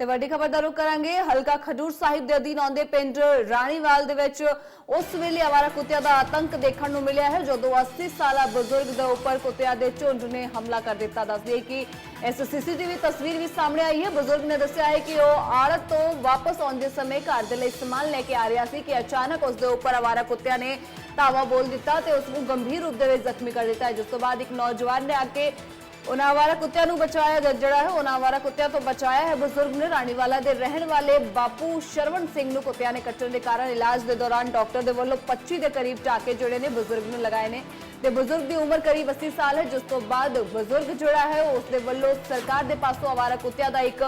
ਤੇ ਵੱਡੀ ਖਬਰ ਦਾ ਰੁਖ ਕਰਾਂਗੇ ਹਲਕਾ ਖਡੂਰ ਸਾਹਿਬ ਦੇ ਅਧੀਨ ਆਉਂਦੇ ਪਿੰਡ ਰਾਣੀਵਾਲ ਦੇ ਵਿੱਚ ਉਸ ਵੇਲੇ ਆਵਾਰਾ ਕੁੱਤਿਆਂ ਦਾ ਆਤੰਕ ਦੇਖਣ ਨੂੰ ਮਿਲਿਆ ਹੈ ਜਦੋਂ 80 ਸਾਲਾ ਬਜ਼ੁਰਗ ਦੇ ਉੱਪਰ ਕੁੱਤਿਆਂ ਦੇ ਝੁੰਡ ਨੇ ਹਮਲਾ ਕਰ ਦਿੱਤਾ ਦੱਸਦੇ ਕਿ ਇਸ ਸੀਸੀਟੀਵੀ ਤਸਵੀਰ ਵੀ ਸਾਹਮਣੇ ਆਈ ਹੈ ਬਜ਼ੁਰਗ ਨੇ ਦੱਸਿਆ ਹੈ ਕਿ ਉਹ ਆੜਤ ਤੋਂ ਵਾਪਸ ਆਉਂਦੇ ਸਮੇਂ ਘਰ ਦੇ ਲਈ ਸਮਾਨ ਲੈ ਕੇ ਆ ਰਿਹਾ ਸੀ ਕਿ ਅਚਾਨਕ ਉਸ ਦੇ ਉੱਪਰ ਆਵਾਰਾ ਕੁੱਤਿਆਂ ਨੇ ਧਾਵਾ ਬੋਲ ਦਿੱਤਾ ਤੇ ਉਸ ਨੂੰ ਗੰਭੀਰ ਰੂਪ ਦੇ ਵਿੱਚ ਜ਼ਖਮੀ ਕਰ ਦਿੱਤਾ ਹੈ ਜਿਸ ਤੋਂ ਬਾਅਦ ਇੱਕ ਨੌਜਵਾਨ ਨੇ ਆ ਕੇ ਉਹਨਾਂ ਆਵਾਰਾ ਕੁੱਤਿਆਂ ਨੂੰ ਬਚਾਇਆ ਜਿਹੜਾ ਹੈ ਉਹਨਾਂ ਆਵਾਰਾ ਕੁੱਤਿਆਂ ਤੋਂ ਬਚਾਇਆ ਹੈ। ਬਜ਼ੁਰਗ ਨੇ ਰਾਣੀਵਾਲਾ ਦੇ ਰਹਿਣ ਵਾਲੇ ਬਾਪੂ ਸ਼ਰਵਣ ਸਿੰਘ ਨੂੰ ਕੁੱਤਿਆਂ ਨੇ ਕੱਟਣ ਦੇ ਕਾਰਨ ਇਲਾਜ ਦੇ ਦੌਰਾਨ ਡਾਕਟਰ ਦੇ ਵੱਲੋਂ 25 ਦੇ ਕਰੀਬ ਟਾਕੇ ਜਿਹੜੇ ਨੇ ਬਜ਼ੁਰਗ ਨੂੰ ਲਗਾਏ ਨੇ। ਤੇ ਬਜ਼ੁਰਗ ਦੀ ਉਮਰ ਕਰੀਬ 80 ਸਾਲ ਹੈ, ਜਿਸ ਤੋਂ ਬਾਅਦ ਬਜ਼ੁਰਗ ਜਿਹੜਾ ਹੈ, ਉਸ ਦੇ ਵੱਲੋਂ ਸਰਕਾਰ ਦੇ ਪਾਸੋਂ ਆਵਾਰਾ ਕੁੱਤਿਆਂ ਦਾ ਇੱਕ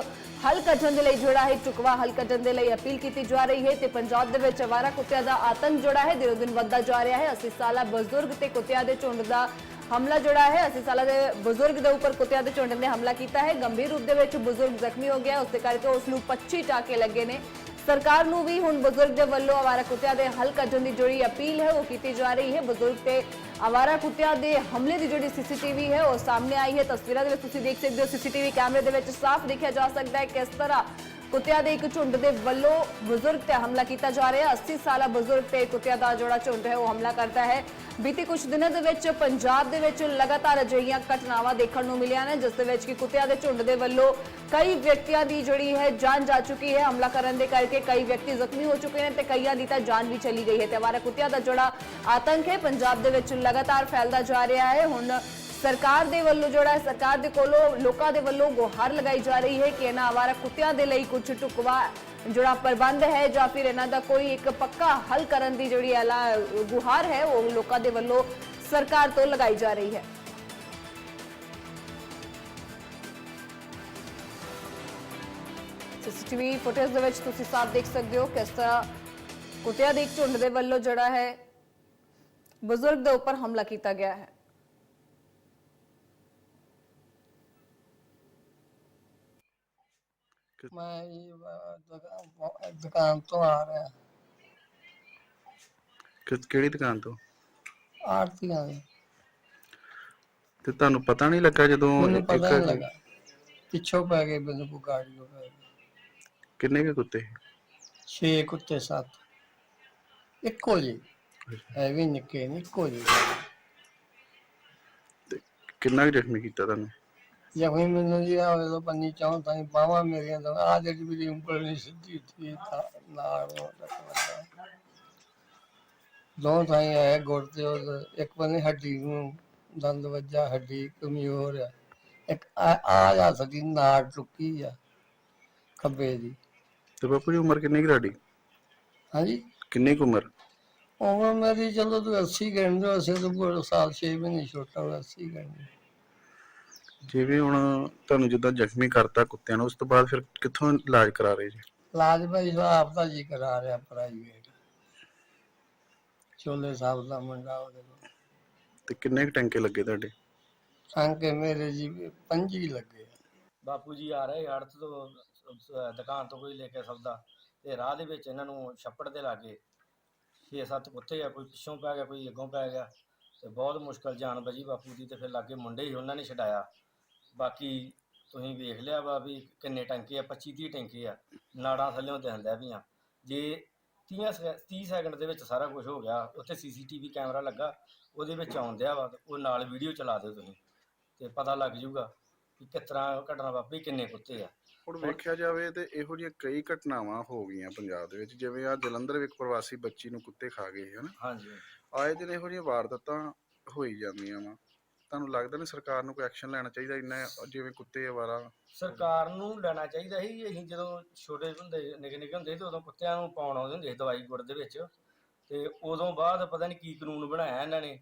ਹੱਲ ਕੱਢਣ ਦੇ ਲਈ ਜਿਹੜਾ ਹੈ ਟੁਕਵਾ ਹੱਲ ਕੱਢਣ ਦੇ ਲਈ ਅਪੀਲ ਕੀਤੀ ਜਾ ਰਹੀ ਹੈ। ਤੇ ਪੰਜਾਬ ਦੇ ਵਿੱਚ ਆਵਾਰਾ ਕੁੱਤਿਆਂ ਦਾ ਆਤੰਕ ਜਿਹੜਾ ਹੈ, ਦਿਨੋ ਦਿਨ ਵੱਧਦਾ ਜਾ ਰਿਹਾ ਹੈ। 80 ਸਾਲਾ ਬਜ਼ੁਰਗ ਤੇ ਕੁੱਤਿਆਂ ਦੇ ਝੁੰਡ ਦਾ ਹਮਲਾ ਜਿਹੜਾ ਹੈ 80 ਸਾਲਾਂ ਦੇ ਬਜ਼ੁਰਗ ਦੇ ਉੱਪਰ ਕੁੱਤਿਆਂ ਦੇ ਝੁੰਡ ਨੇ ਹਮਲਾ ਕੀਤਾ ਹੈ। ਗੰਭੀਰ ਰੂਪ ਦੇ ਵਿੱਚ ਬਜ਼ੁਰਗ ਜ਼ਖਮੀ ਹੋ ਗਿਆ। ਉਸ ਦੇ ਕਰਕੇ ਉਸ ਨੂੰ 25 ਟਾਕੇ ਲੱਗੇ ਨੇ। ਸਰਕਾਰ ਨੂੰ ਵੀ ਹੁਣ ਬਜ਼ੁਰਗ ਦੇ ਵੱਲੋਂ ਆਵਾਰਾ ਕੁੱਤਿਆਂ ਦੇ ਹੱਲ ਕੱਢਣ ਦੀ ਜਿਹੜੀ ਅਪੀਲ ਹੈ, ਉਹ ਕੀਤੀ ਜਾ ਰਹੀ ਹੈ। ਬਜ਼ੁਰਗ ਤੇ ਆਵਾਰਾ ਕੁੱਤਿਆਂ ਦੇ ਹਮਲੇ ਦੀ ਜਿਹੜੀ ਸੀਸੀਟੀਵੀ ਹੈ, ਉਹ ਸਾਹਮਣੇ ਆਈ ਹੈ। ਤਸਵੀਰਾਂ ਦੇ ਵਿੱਚ ਤੁਸੀਂ ਦੇਖ ਸਕਦੇ ਹੋ, ਸੀਸੀਟੀਵੀ ਕੈਮਰੇ ਦੇ ਵਿੱਚ ਸਾਫ਼ ਦੇਖਿਆ ਜਾ ਸਕਦਾ ਹੈ ਕਿਸ ਤਰ੍ਹਾਂ ਕੁੱਤਿਆਂ ਦੇ ਇੱਕ ਝੁੰਡ ਦੇ ਵੱਲੋਂ ਬਜ਼ੁਰਗ ਤੇ ਹਮਲਾ ਕੀਤਾ ਜਾ ਰਿਹਾ। ਹੈ 80 ਸਾਲਾ ਬਜ਼ੁਰਗ ਤੇ ਕੁੱਤਿਆਂ ਦਾ ਜਿਹੜਾ ਝੁੰਡ ਹੈ, ਉਹ ਹਮਲਾ ਕਰਦਾ ਹੈ। ਬੀਤੇ ਕੁਝ ਦਿਨਾਂ ਦੇ ਵਿੱਚ ਪੰਜਾਬ ਦੇ ਵਿੱਚ ਲਗਾਤਾਰ ਅਜਿਹੀਆਂ ਘਟਨਾਵਾਂ ਦੇਖਣ ਨੂੰ ਮਿਲੀਆਂ ਨੇ, ਜਿਸ ਦੇ ਵਿੱਚ ਕਿ ਕੁੱਤਿਆਂ ਦੇ ਝੁੰਡ ਦੇ ਵੱਲੋਂ ਕਈ ਵਿਅਕਤੀਆਂ ਦੀ ਜਿਹੜੀ ਹੈ ਜਾਨ ਜਾ ਚੁੱਕੀ ਹੈ। ਹਮਲਾ ਕਰਨ ਦੇ ਕਰਕੇ ਕਈ ਵਿਅਕਤੀ ਜ਼ਖਮੀ ਹੋ ਚੁੱਕੇ ਨੇ ਤੇ ਕਈਆਂ ਦੀ ਤਾਂ ਜਾਨ ਵੀ ਚਲੀ ਗਈ ਹੈ। ਤੇ ਆਵਾਰਾ ਕੁੱਤਿਆਂ ਦਾ ਜਿਹੜਾ ਆਤੰਕ ਹੈ, ਪੰਜਾਬ ਦੇ ਵਿੱਚ ਲਗਾਤਾਰ ਫੈਲਦਾ ਜਾ ਰਿਹਾ ਹੈ। ਹੁਣ ਸਰਕਾਰ ਦੇ ਵੱਲੋਂ ਜਿਹੜਾ ਹੈ, ਸਰਕਾਰ ਦੇ ਕੋਲੋਂ ਲੋਕਾਂ ਦੇ ਵੱਲੋਂ ਗੁਹਾਰ ਲਗਾਈ ਜਾ ਰਹੀ ਹੈ ਕਿ ਇਹਨਾਂ ਆਵਾਰਾ ਕੁੱਤਿਆਂ ਦੇ ਲਈ ਕੁਝ ਟੁਕਵਾ ਜਿਹੜਾ ਪ੍ਰਬੰਧ ਹੈ ਜਾਂ ਫਿਰ ਇਹਨਾਂ ਦਾ ਕੋਈ ਇੱਕ ਪੱਕਾ ਹੱਲ ਕਰਨ ਦੀ ਜਿਹੜੀ ਐਲਾ ਗੁਹਾਰ ਹੈ ਉਹ ਲੋਕਾਂ ਦੇ ਵੱਲੋਂ ਸਰਕਾਰ ਤੋਂ ਲਗਾਈ ਜਾ ਰਹੀ ਹੈ। ਸੀਸੀਟੀਵੀ ਫੁਟੇਜ ਦੇ ਵਿੱਚ ਤੁਸੀਂ ਸਾਫ਼ ਦੇਖ ਸਕਦੇ ਹੋ ਕਿਸ ਤਰ੍ਹਾਂ ਕੁੱਤਿਆਂ ਦੇ ਇੱਕ ਝੁੰਡ ਦੇ ਵੱਲੋਂ ਜਿਹੜਾ ਹੈ ਬਜ਼ੁਰਗ ਦੇ ਉੱਪਰ ਹਮਲਾ ਕੀਤਾ ਗਿਆ ਹੈ। ਮੈਂ ਜੀ ਅਹ, ਦੁਕਾਨ ਪਹੁੰ- ਦੁਕਾਨ ਤੋਂ ਆ ਰਿਹਾ। ਕਿ ਕਿਹੜੀ ਦੁਕਾਨ ਤੋਂ? ਆਰਤੀਆਂ ਦੇ। ਤੇ ਤੁਹਾਨੂੰ ਪਤਾ ਨਹੀਂ ਲੱਗਾ ਜਦੋਂ ਮੈਨੂੰ ਪਤਾ ਨਹੀਂ ਇੱਕ- ਲੱਗਾ। ਪਿੱਛੋਂ ਪੈ ਗਏ ਮੈਨੂੰ ਕੋ ਗਾੜੀ ਹੋ ਗਈ ਕਿੰਨੇ ਕੁ ਕੁੱਤੇ? 6 ਕੁੱਤੇ ਸੱਤ। ਇੱਕੋ ਜੀ ਐ ਵੀ ਨਿੱਕੇ ਨਹੀਂ ਇੱਕੋ ਜੀ ਤੇ ਕਿੰਨਾ ਕੁ ਜ਼ਖਮੀ ਕੀਤਾ ਤੁਹਾਨੂੰ? ਜਖਮੀ ਮੈਨੂੰ ਜੀ ਆ ਵੇਲੋ ਪੰਨੀ ਚਾਹੋਂ ਤਾਂ ਬਾਵਾ ਮੇਰੀਆਂ ਤਾਂ ਆ ਜਿਹੜੀ ਮੇਰੀ ਉਂਗਲ ਨਹੀਂ ਸਿੱਧੀ ਸੀ ਤਾਂ ਨਾਲ। ਦੋ ਥਾਈ ਹੈ ਗੁਰ ਤੇ ਇੱਕ ਬੰਨੇ ਹੱਡੀ ਨੂੰ ਦੰਦ ਵੱਜਾ ਹੱਡੀ ਕਮਜ਼ੋਰ ਆ। ਇੱਕ ਆ ਜਾ ਸਕੀ ਨਾੜ ਟੁੱਕੀ ਆ ਖੱਬੇ ਦੀ। ਤੇ ਬਾਪੂ ਜੀ ਉਮਰ ਕਿੰਨੀ ਤੁਹਾਡੀ? ਹਾਂਜੀ? ਕਿੰਨੀ ਕੁ ਉਮਰ? ਉਮਰ ਮੇਰੀ ਚਲੋ ਤੂੰ 80 ਗਣ ਦੋ ਅਸੀਂ ਤਾਂ ਸਾਲ 6 ਮਹੀਨੇ ਛੋਟਾ ਹੋਇਆ 80 ਗਣ ਜਿਵੇਂ ਹੁਣ ਤੁਹਾਨੂੰ ਜਿੱਦਾਂ ਜ਼ਖਮੀ ਕਰਤਾ ਕੁੱਤਿਆਂ ਨੂੰ ਉਸ ਤੋਂ ਬਾਅਦ ਫਿਰ ਕਿੱਥੋਂ ਇਲਾਜ ਕਰਾ ਰਹੇ ਜੀ? ਲਾਜ ਭਾਈ ਸਾਹਿਬ ਦਾ ਜੀ ਕਰਾ ਰਿਹਾ ਪ੍ਰਾਈਵੇਟ ਚੋਲੇ ਸਾਹਿਬ ਦਾ ਮੁੰਡਾ ਉਹਦੇ ਕੋਲ। ਤੇ ਕਿੰਨੇ ਕੁ ਟੈਂਕੇ ਲੱਗੇ ਤੁਹਾਡੇ? ਟਾਂਕੇ ਮੇਰੇ ਜੀ ਪੰਜੀ ਲੱਗੇ ਬਾਪੂ ਜੀ ਆ ਰਹੇ ਆੜਤ ਤੋਂ ਦੁਕਾਨ ਤੋਂ ਕੋਈ ਲੈ ਕੇ ਸੌਦਾ। ਤੇ ਰਾਹ ਦੇ ਵਿੱਚ ਇਹਨਾਂ ਨੂੰ ਛੱਪੜ ਦੇ ਲਾਗੇ ਛੇ ਸੱਤ ਕੁੱਤੇ ਆ ਕੋਈ ਪਿੱਛੋਂ ਪੈ ਗਿਆ ਕੋਈ ਅੱਗੋਂ ਪੈ ਗਿਆ। ਤੇ ਬਹੁਤ ਮੁਸ਼ਕਲ ਜਾਨ ਬਜੀ ਬਾਪੂ ਦੀ ਤੇ ਫਿਰ ਲਾਗੇ ਮੁੰਡੇ ਹੀ ਉਹਨਾਂ ਨੇ ਛਡਾਇਆ। ਬਾਕੀ ਤੁਸੀਂ ਵੇਖ ਲਿਆ ਵਾ ਵੀ ਕਿੰਨੇ ਟੈਂਕੇ ਆ 25 30 ਟੈਂਕੇ ਆ ਨਾੜਾਂ ਥੱਲੇੋਂ ਦਿਖਦਾ ਪਈਆਂ। ਜੇ 30 ਸੈ- 30 ਸੈਕਿੰਡ ਦੇ ਵਿੱਚ ਸਾਰਾ ਕੁਝ ਹੋ ਗਿਆ ਉੱਥੇ ਸੀਸੀਟੀਵੀ ਕੈਮਰਾ ਲੱਗਾ ਉਹਦੇ ਵਿੱਚ ਆਉਂਦਿਆ ਵਾ ਤੇ ਉਹ ਨਾਲ ਵੀਡੀਓ ਚਲਾ ਦਿਓ ਤੁਸੀਂ ਤੇ ਪਤਾ ਲੱਗ ਜਾਊਗਾ ਕਿ ਕਿਸ ਤਰ੍ਹਾਂ ਘਟਨਾ ਵਾਪਰੀ ਕਿੰਨੇ ਕੁੱਤੇ ਆ। ਹੁਣ ਵੇਖਿਆ ਜਾਵੇ ਤੇ ਇਹੋ ਜਿਹੀਆਂ ਕਈ ਘਟਨਾਵਾਂ ਹੋ ਗਈਆਂ ਪੰਜਾਬ ਦੇ ਵਿੱਚ ਜਿਵੇਂ ਆ ਜਲੰਧਰ ਵਿੱਚ ਪ੍ਰਵਾਸੀ ਬੱਚੀ ਨੂੰ ਕੁੱਤੇ ਖਾ ਗਏ ਹਨ? ਹਾਂਜੀ। ਆਏ ਦਿਨ ਇਹੋ ਜਿਹੀਆਂ ਵਾਰਦਾਤਾਂ ਹੋਈ ਜਾਂਦੀਆਂ ਵਾ। ਤੁਹਾਨੂੰ ਲੱਗਦਾ ਨਹੀਂ ਸਰਕਾਰ ਨੂੰ ਕੋਈ ਐਕਸ਼ਨ ਲੈਣਾ ਚਾਹੀਦਾ ਇੰਨਾ ਜਿਵੇਂ ਕੁੱਤੇ ਅਵਾਰਾ ਸਰਕਾਰ ਨੂੰ ਲੈਣਾ ਚਾਹੀਦਾ ਸੀ, ਅਸੀਂ ਜਦੋਂ ਛੋਟੇ ਹੁੰਦੇ, ਨਿੱਕੇ ਨਿੱਕੇ ਹੁੰਦੇ ਤੇ ਉਦੋਂ ਕੁੱਤਿਆਂ ਨੂੰ ਪਾਉਣ ਆਉਂਦੇ ਹੁੰਦੇ ਸੀ ਦਵਾਈ ਗੁੜ ਦੇ ਵਿੱਚ ਤੇ ਉਦੋਂ ਬਾਅਦ ਪਤਾ ਨਹੀਂ ਕੀ ਕਾਨੂੰਨ ਬਣਾਇਆ ਇਹਨਾਂ ਨੇ।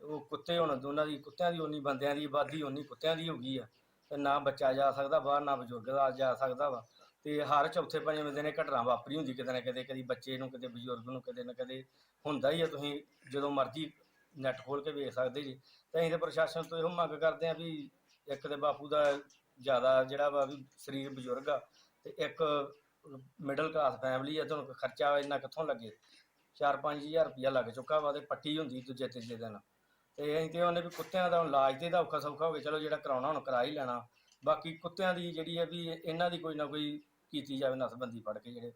ਉਹ ਕੁੱਤੇ ਹੁਣ ਦੋਨਾਂ ਦੀ, ਕੁੱਤਿਆਂ ਦੀ ਉਨੀ ਬੰਦਿਆਂ ਦੀ ਆਬਾਦੀ ਉਨੀ ਕੁੱਤਿਆਂ ਦੀ ਹੋ ਗਈ ਆ ਤੇ ਨਾ ਬੱਚਾ ਜਾ ਸਕਦਾ ਬਾਹਰ, ਨਾ ਬਜ਼ੁਰਗ ਦਾ ਜਾ ਸਕਦਾ ਵਾ। ਤੇ ਹਰ ਚੌਥੇ ਪੰਜਵੇਂ ਦਿਨ ਇਹ ਘਟਨਾ ਵਾਪਰੀ ਹੁੰਦੀ ਕਿਤੇ ਨਾ ਕਿਤੇ, ਕਦੀ ਬੱਚੇ ਨੂੰ, ਕਦੇ ਬਜ਼ੁਰਗ ਨੂੰ, ਕਦੇ ਨਾ ਕਦੇ ਹੁੰਦਾ ਹੀ ਆ। ਤੁਸੀਂ ਜਦੋਂ ਮਰਜ਼ੀ ਨੈਟ ਖੋਲ ਕੇ ਵੇਖ ਸਕਦੇ ਜੀ। ਤੇ ਅਸੀਂ ਤੇ ਪ੍ਰਸ਼ਾਸਨ ਤੋਂ ਇਹੋ ਮੰਗ ਕਰਦੇ ਆ ਵੀ ਇੱਕ ਤੇ ਬਾਪੂ ਦਾ ਜ਼ਿਆਦਾ ਜਿਹੜਾ ਵਾ ਵੀ ਸਰੀਰ ਬਜ਼ੁਰਗ ਆ ਤੇ ਇੱਕ ਮਿਡਲ ਕਲਾਸ ਫੈਮਿਲੀ ਆ, ਤੁਹਾਨੂੰ ਖਰਚਾ ਇੰਨਾ ਕਿੱਥੋਂ ਲੱਗੇ? 4-5000 ਰੁਪਇਆ ਲੱਗ ਚੁੱਕਾ ਵਾ ਤੇ ਪੱਟੀ ਹੁੰਦੀ ਦੂਜੇ ਤੀਜੇ ਦਿਨ। ਤੇ ਅਸੀਂ ਤੇ ਉਹਨੇ ਵੀ ਕੁੱਤਿਆਂ ਦਾ ਇਲਾਜ ਤੇ ਇਹਦਾ ਔਖਾ ਸੌਖਾ ਹੋ ਗਿਆ, ਚਲੋ ਜਿਹੜਾ ਕਰਾਉਣਾ ਹੁਣ ਕਰਾ ਹੀ ਲੈਣਾ। ਬਾਕੀ ਕੁੱਤਿਆਂ ਦੀ ਜਿਹੜੀ ਹੈ ਵੀ ਇਹਨਾਂ ਦੀ ਕੋਈ ਨਾ ਕੋਈ ਕੀਤੀ ਜਾਵੇ ਨਸਬੰਦੀ ਫੜ ਕੇ ਜਿਹੜੇ।